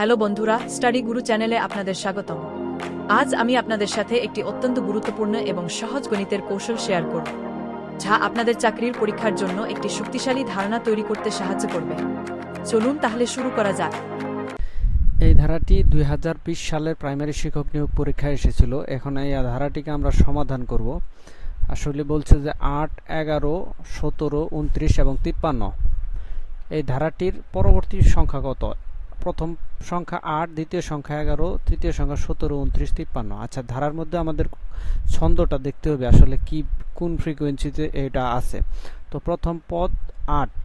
Hello বন্ধুরা, study গুরু চ্যানেলে আপনাদের স্বাগতম। আজ আমি আপনাদের সাথে একটি অত্যন্ত গুরুত্বপূর্ণ এবং সহজ গণিতের কৌশল শেয়ার করব, যা আপনাদের চাকরির পরীক্ষার জন্য একটি শক্তিশালী ধারণা তৈরি করতে সাহায্য করবে। চলুন তাহলে শুরু করা যাক। এই ধারাটি দুই হাজার বিশ সালের প্রাইমারি শিক্ষক নিয়োগ পরীক্ষায় এসেছিল। এখন এই ধারাটিকে আমরা সমাধান করব। আসলে বলছে যে আট, এগারো, সতেরো, উনত্রিশ এবং তিপ্পান্ন। এই ধারাটির পরবর্তী সংখ্যা কত? প্রথম সংখ্যা আট, দ্বিতীয় সংখ্যা এগারো, তৃতীয় সংখ্যা সতেরো, উনত্রিশ, তিপ্পান্ন। আচ্ছা ধারার মধ্যে আমাদের ছন্দটা দেখতে হবে আসলে কি, কোন ফ্রিকোয়েন্সিতে এটা আছে। তো প্রথম পদ আট,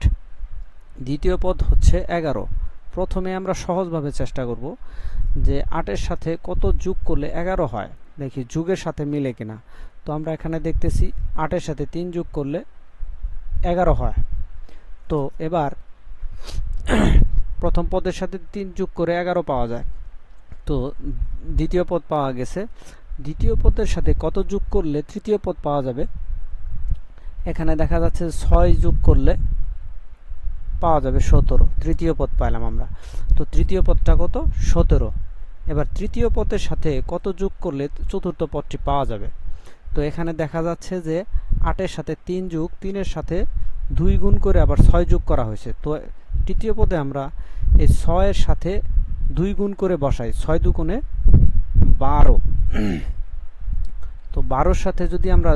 দ্বিতীয় পদ হচ্ছে এগারো। প্রথমে আমরা সহজভাবে চেষ্টা করব যে আটের সাথে কত যোগ করলে এগারো হয়। দেখি, যুগের সাথে মিলে কিনা। তো আমরা এখানে দেখতেছি আটের সাথে তিন যোগ করলে এগারো হয়। তো এবার প্রথম পদের সাথে তিন যোগ করে এগারো পাওয়া যায়। তো দ্বিতীয় পদ পাওয়া গেছে। দ্বিতীয় পদের সাথে কত যোগ করলে তৃতীয় পদ পাওয়া যাবে? এখানে দেখা যাচ্ছে ছয় যোগ করলে পাওয়া যাবে সতেরো। তৃতীয় পদ পাইলাম আমরা। তো তৃতীয় পদটা কত? সতেরো। এবার তৃতীয় পদের সাথে কত যোগ করলে চতুর্থ পদটি পাওয়া যাবে? তো এখানে দেখা যাচ্ছে যে আটের সাথে তিন যোগ, তিনের সাথে দুই গুণ করে আবার ছয় যোগ করা হয়েছে। তো তৃতীয় পদে আমরা এই ছয়ের সাথে দুই গুণ করে বসাই। ছয় দুগুণে বারো। তো বারোর সাথে যদি আমরা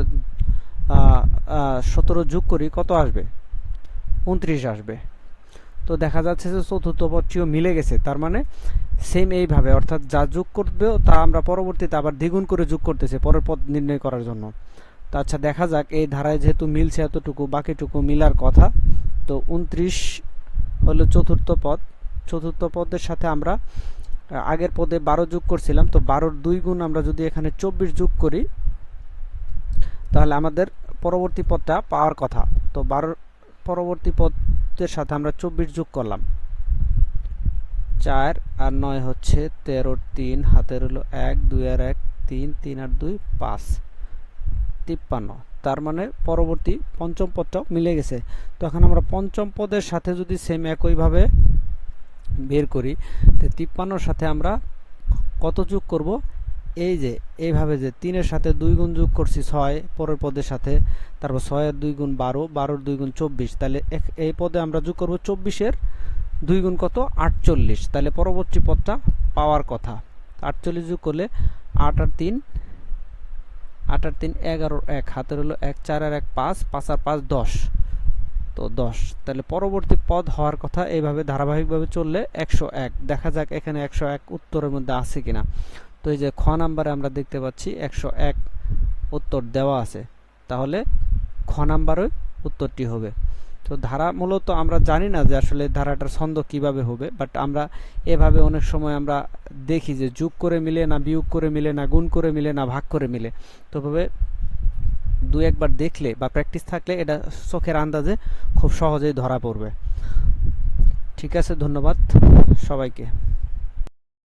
সতেরো যোগ করি, কত আসবে? উনত্রিশ আসবে। তো দেখা যাচ্ছে যে চতুর্থ পদটিও মিলে গেছে। তার মানে সেম এইভাবে, অর্থাৎ যা যোগ করবে, তা আমরা পরবর্তীতে আবার দ্বিগুণ করে যোগ করতেছি পরের পদ নির্ণয় করার জন্য। তো আচ্ছা দেখা যাক, এই ধারায় যেহেতু মিলছে এতটুকু, বাকিটুকু মিলার কথা, তো উনত্রিশ হলো চতুর্থ পদ। চতুর্থ পদের সাথে আমরা আগের পদে বারো যোগ করছিলাম, তো বারোর দুই গুণ আমরা যদি এখানে চব্বিশ যোগ করি, তাহলে আমাদের পরবর্তী পদটা পাওয়ার কথা। তো বারোর পরবর্তী পদের সাথে আমরা চব্বিশ যোগ করলাম। চার আর নয় হচ্ছে তেরোর তিন, হাতের হলো এক, দুই আর এক, তিন তিন আর দুই, পাঁচ। তিপ্পান্ন। তার মানে পরবর্তী পঞ্চম পদটাও মিলে গেছে। তো এখন আমরা পঞ্চম পদের সাথে যদি সেম একইভাবে বের করি, তো তিপ্পান্নর সাথে আমরা কত যোগ করব? এই যে, এইভাবে যে তিনের সাথে দুই গুণ যোগ করছি ছয় পরের পদের সাথে, তারপর ছয়ের দুই গুণ বারো, বারোর দুই গুণ চব্বিশ, তাহলে এই পদে আমরা যোগ করব চব্বিশের দুই গুণ কত? আটচল্লিশ। তাহলে পরবর্তী পদটা পাওয়ার কথা। আটচল্লিশ যোগ করলে আট আর তিন আট আর তিন এগারো এক, হাতের হলো এক, চার আর এক, পাঁচ পাঁচ আর পাঁচ, দশ। তো দশ। তাহলে পরবর্তী পদ হওয়ার কথা এইভাবে ধারাবাহিকভাবে চললে একশো এক। দেখা যাক এখানে একশো এক উত্তরের মধ্যে আছে কিনা। তো এই যে খ নাম্বারে আমরা দেখতে পাচ্ছি একশো এক উত্তর দেওয়া আছে। তাহলে খ নাম্বারে উত্তরটি হবে। তো ধারা মূলত আমরা জানি না যে আসলে ধারাটার ছন্দ কীভাবে হবে বাট আমরা এভাবে অনেক সময় আমরা দেখি যে যুগ করে মিলে না বিয়োগ করে মিলে না গুণ করে মিলে না ভাগ করে মিলে। তো ভাবে দু একবার দেখলে বা প্র্যাকটিস থাকলে এটা চোখের আন্দাজে খুব সহজেই ধরা পড়বে। ঠিক আছে, ধন্যবাদ সবাইকে।